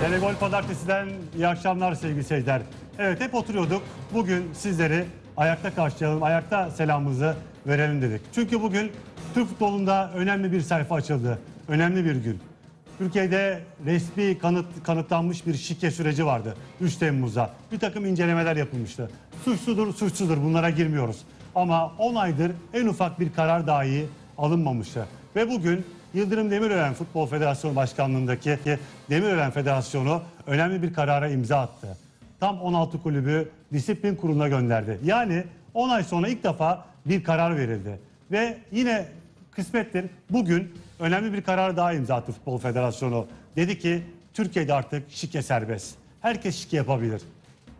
Telegol Pazartesi'den iyi akşamlar sevgili seyirciler. Evet hep oturuyorduk. Bugün sizleri ayakta karşılayalım, ayakta selamımızı verelim dedik. Çünkü bugün Türk futbolunda önemli bir sayfa açıldı. Önemli bir gün. Türkiye'de resmi kanıt, kanıtlanmış bir şike süreci vardı 3 Temmuz'da. Bir takım incelemeler yapılmıştı. Suçludur, suçsuzdur bunlara girmiyoruz. Ama 10 aydır en ufak bir karar dahi alınmamıştı. Ve bugün Yıldırım Demirören Futbol Federasyonu Başkanlığındaki Demirören Federasyonu önemli bir karara imza attı. Tam 16 kulübü disiplin kuruluna gönderdi. Yani 10 ay sonra ilk defa bir karar verildi. Ve yine kısmettir bugün önemli bir karar daha imza attı Futbol Federasyonu. Dedi ki Türkiye'de artık şike serbest. Herkes şike yapabilir.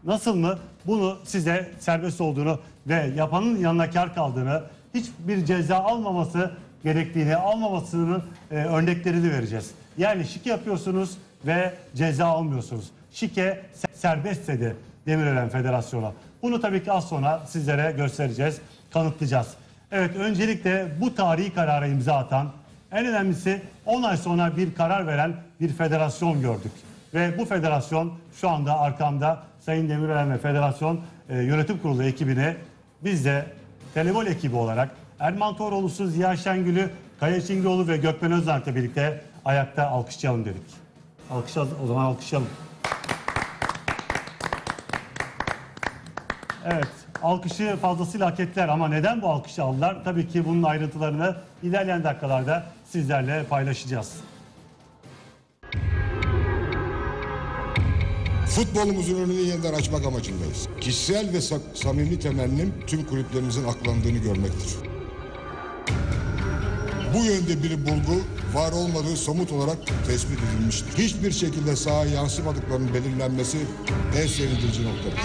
Nasıl mı? Bunu size serbest olduğunu ve yapanın yanına kar kaldığını, hiçbir ceza almaması gerektiğini, almamasının e, örneklerini vereceğiz. Yani şike yapıyorsunuz ve ceza almıyorsunuz. Şike se- serbest dedi Demirören Federasyonu. Bunu tabii ki az sonra sizlere göstereceğiz, kanıtlayacağız. Evet öncelikle bu tarihi karara imza atan, en önemlisi 10 ay sonra bir karar veren bir federasyon gördük. Ve bu federasyon şu anda arkamda Sayın Demirören ve Federasyon e, Yönetim Kurulu ekibini biz de Televol ekibi olarak Erman Toroğlu'su, Ziya Şengül'ü, Kaya Çingioğlu ve Gökmen Özlant'la birlikte ayakta alkışlayalım dedik. Alkışla, o zaman alkışlayalım. Evet, alkışı fazlasıyla hak ettiler ama neden bu alkışı aldılar? Tabii ki bunun ayrıntılarını ilerleyen dakikalarda sizlerle paylaşacağız. Futbolumuzun önünü yeniden açmak amacındayız. Kişisel ve sa- samimi temennim tüm kulüplerimizin aklandığını görmektir. Bu yönde bir bulgu var olmadığı somut olarak tespit edilmiştir. Hiçbir şekilde sahaya yansımadıklarının belirlenmesi en sevindirici noktadır.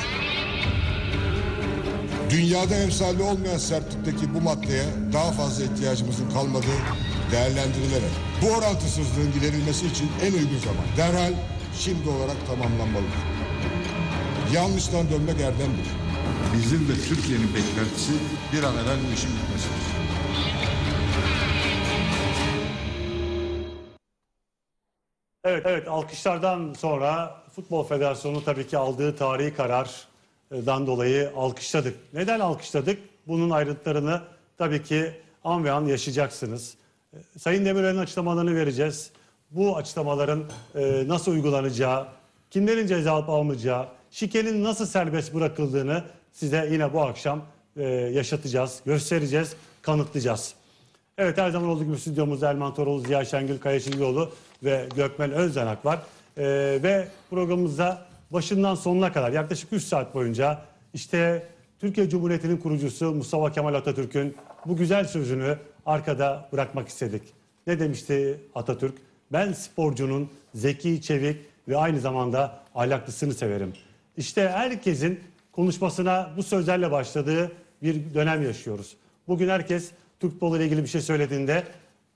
Dünyada emsali olmayan sertlikteki bu maddeye daha fazla ihtiyacımızın kalmadığı değerlendirilerek bu orantısızlığın giderilmesi için en uygun zaman derhal şimdi olarak tamamlanmalıdır. Yanlıştan dönmek erdemdir. Bizim ve Türkiye'nin beklentisi bir an evvel bu işin bitmesidir. Evet, evet alkışlardan sonra Futbol Federasyonu tabii ki aldığı tarihi karardan dolayı alkışladık. Neden alkışladık? Bunun ayrıntılarını tabii ki an ve an yaşayacaksınız. Ee, Sayın Demirel'in açıklamalarını vereceğiz. Bu açıklamaların e, nasıl uygulanacağı, kimlerin ceza alıp almayacağı, şikenin nasıl serbest bırakıldığını size yine bu akşam e, yaşatacağız, göstereceğiz, kanıtlayacağız. Evet her zaman olduğu gibi stüdyomuzda Erman Toroğlu, Ziya Şengül, Kaya Çingioğlu ve Gökmen Özdenak var. Ee, ve programımızda başından sonuna kadar yaklaşık 3 saat boyunca işte Türkiye Cumhuriyeti'nin kurucusu Mustafa Kemal Atatürk'ün bu güzel sözünü arkada bırakmak istedik. Ne demişti Atatürk? Ben sporcunun zeki, çevik ve aynı zamanda ahlaklısını severim. İşte herkesin konuşmasına bu sözlerle başladığı bir dönem yaşıyoruz. Bugün herkes Türk futbolu ile ilgili bir şey söylediğinde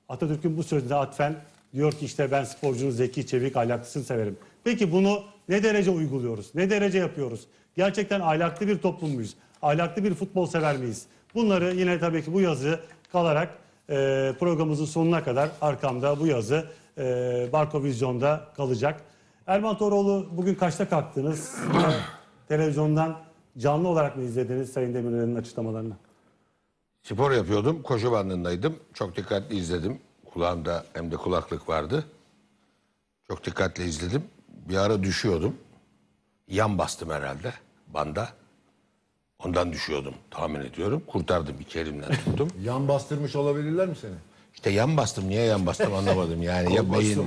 Atatürk'ün bu sözüne atfen diyor ki işte ben sporcunun zeki, çevik, ahlaklısını severim. Peki bunu ne derece uyguluyoruz? Ne derece yapıyoruz? Gerçekten ahlaklı bir toplum muyuz? Ahlaklı bir futbol sever miyiz? Bunları yine tabii ki bu yazı kalarak e, programımızın sonuna kadar arkamda bu yazı e, Barko Vizyon'da kalacak. Erman Toroğlu bugün kaçta kalktınız? Televizyondan canlı olarak mı izlediniz Sayın Demirel'in açıklamalarını? Spor yapıyordum, koşu bandındaydım. Çok dikkatli izledim. Kulağımda hem de kulaklık vardı. Çok dikkatli izledim. Bir ara düşüyordum. Yan bastım herhalde banda. Ondan düşüyordum tahmin ediyorum. Kurtardım iki elimden tuttum. Yan bastırmış olabilirler mi seni? İşte yan bastım. Niye yan bastım anlamadım. Yani ya beyin